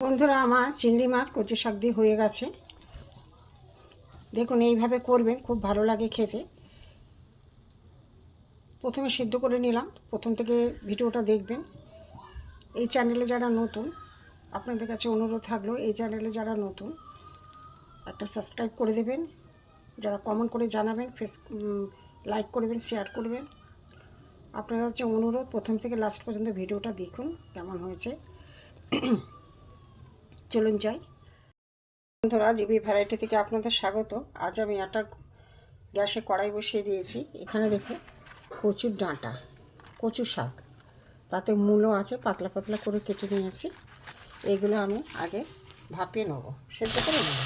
বন্ধুরা, আমার চিংড়ি মাছ, কচু শাক দিয়ে হয়ে গেছে। দেখুন, এইভাবে করবেন, খুব ভালো লাগে খেতে। প্রথমে সিদ্ধ করে নিলাম। প্রথম থেকে ভিডিওটা দেখবেন। এই চ্যানেলে যারা নতুন, আপনাদের কাছে অনুরোধ থাকল, এই চ্যানেলে যারা নতুন, একটা সাবস্ক্রাইব করে দেবেন। যারা কমেন্ট করে জানাবেন, ফেস লাইক করবেন শেয়ার করবেন। আপনার কাছে অনুরোধ, প্রথম থেকে লাস্ট পর্যন্ত ভিডিওটা দেখুন, কেমন হয়েছে। চলুন যাই। বন্ধুরা, জিবি ভ্যারাইটি থেকে আপনাদের স্বাগত। আজ আমি একটা গ্যাসে কড়াই বসিয়ে দিয়েছি। এখানে দেখুন, কচুর ডাঁটা কচু শাক। তাতে মূলও আছে, পাতলা পাতলা করে কেটে নিয়েছি। এগুলো আমি আগে ভাপিয়ে নেব। সেদ্ধ করে নেব।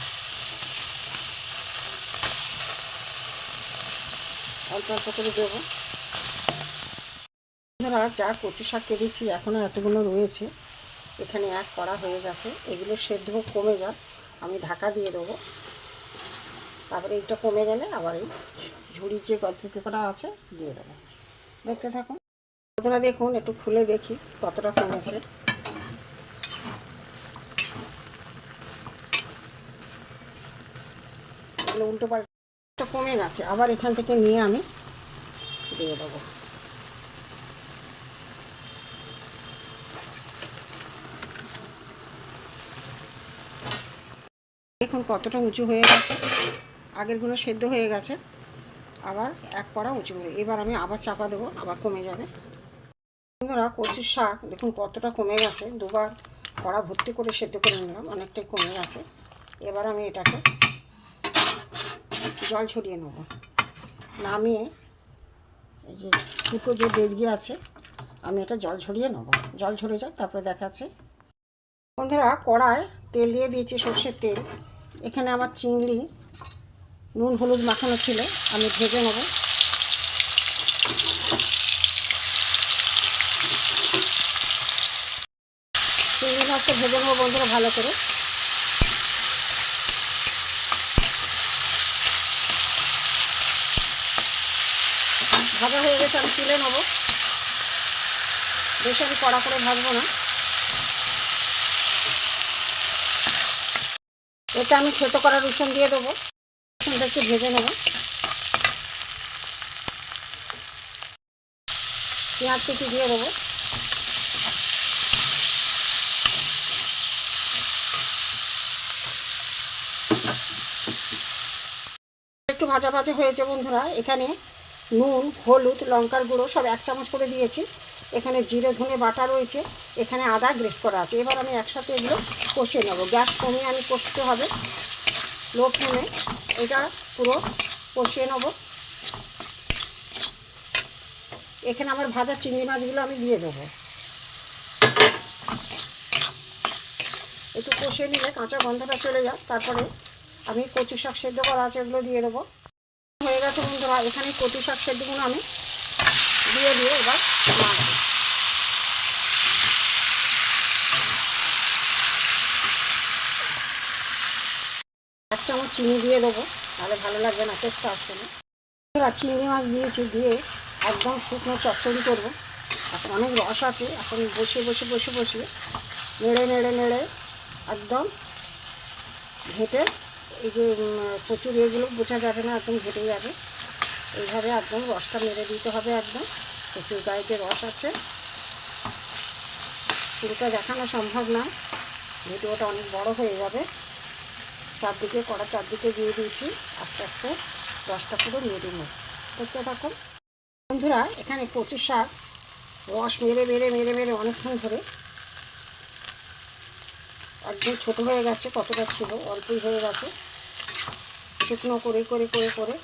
অল্প অল্প করে দেবো। বন্ধুরা, যা কচু শাক কেটেছি এখনও এতগুলো রয়েছে। এখানে এক করা হয়ে গেছে। এগুলো সেদ্ধ কমে যাক। আমি ঢাকা দিয়ে দেবো। তারপরে এইটা কমে গেলে আবার এই ঝুড়ির যে গদ্দুটি করা আছে দিয়ে দেবো। দেখতে থাকুন। বন্ধুরা দেখুন, একটু খুলে দেখি কতটা কমেছে। উল্টো পাল্টা কমে গেছে। আবার এখান থেকে নিয়ে আমি দিয়ে দেবো। দেখুন কতটা উঁচু হয়ে গেছে। আগেরগুলো সেদ্ধ হয়ে গেছে। আবার এক কড়া উঁচু করে। এবার আমি আবার চাপা দেবো, আবার কমে যাবে। বন্ধুরা, কচুর শাক দেখুন কতটা কমে গেছে। দুবার কড়া ভর্তি করে সেদ্ধ করে নিলাম, অনেকটাই কমে গেছে। এবার আমি এটাকে জল ছড়িয়ে নেব। নামিয়ে এই যে দুটো যে ডেজগি আছে, আমি এটা জল ছড়িয়ে নেব। জল ঝরে যাক, তারপরে দেখাচ্ছে। বন্ধুরা কড়ায় তেল দিয়ে দিয়েছি সর্ষের তেল। এখানে আমার চিংড়ি, নুন, হলুদ মাখানো ছিল, আমি ভেজে নেব। চিংড়ি মাছটা ভেজে নেব বন্ধুরা ভালো করে। ভাজা হয়ে গেছে, আমি তুলে নেব। বেশি আমি কড়া করে ভাজবো না। এটা আমি থেতো করা রসুন দিয়ে দেবো। রসুনটা একটু ভেজে নেব। পেঁয়াজ কুচি দিয়ে দেবো। একটু ভাজা ভাজা হয়েছে বন্ধুরা। এখানে নুন, হলুদ, লঙ্কার গুঁড়ো সব এক চামচ করে দিয়েছি। এখানে জিরে, ধনে বাটা রয়েছে, এখানে আদা গ্রেট করা আছে। এবার আমি একসাথে এগুলো কষিয়ে নেব। গ্যাস কমিয়ে আমি কষতে হবে লো ফ্লেমে। এটা পুরো কষিয়ে নেব। এখানে আমার ভাজা চিংড়ি মাছগুলো আমি দিয়ে দেবো। একটু কষিয়ে নিলে কাঁচা গন্ধটা চলে যাক। তারপরে আমি কচু শাক সেদ্ধ করা আছে ওগুলো দিয়ে দেবো। হয়ে গেছে বন্ধুরা, এখানে কচু শাক সেদ্ধগুলো আমি দিয়ে দিয়ে এবার নাড়বো চামচ চিনি দিয়ে দেবো, তাহলে ভালো লাগবে না টেস্টটা আসবে না। চিংড়ি মাছ দিয়েছি, দিয়ে একদম শুকনো চচ্চড়ি করব। এখন অনেক রস আছে, এখন বসে বসে বসে বসে নেড়ে নেড়ে নেড়ে একদম ঘেটে, এই যে প্রচুর এগুলো বোঝা যাবে না, একদম ঘেটে যাবে। এইভাবে একদম রসটা মেরে দিতে হবে একদম। প্রচুর গায়ে যে রস আছে। পুরোটা দেখানো সম্ভব না। ভিডিওটা অনেক বড় হয়ে যাবে। চারদিকে, কড়া চারদিকে দিয়ে দিয়েছি। আস্তে আস্তে রসটা পুরো মেরে নেব। দেখতে থাকুন। বন্ধুরা, এখানে কচুর শাক। রস মেরে মেরে মেরে মেরে অনেকক্ষণ ধরে। একদম ছোটো হয়ে গেছে, কতটা ছিল? অল্পই হয়ে গেছে। শুকনো করে করে করে করে।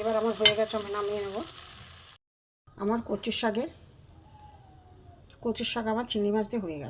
এবার আমার হয়ে গেছে, আমি নামিয়ে নেব। আমার কচুর শাকের, কচুর শাক আমার চিংড়ি মাছ দিয়ে হয়ে গেছে।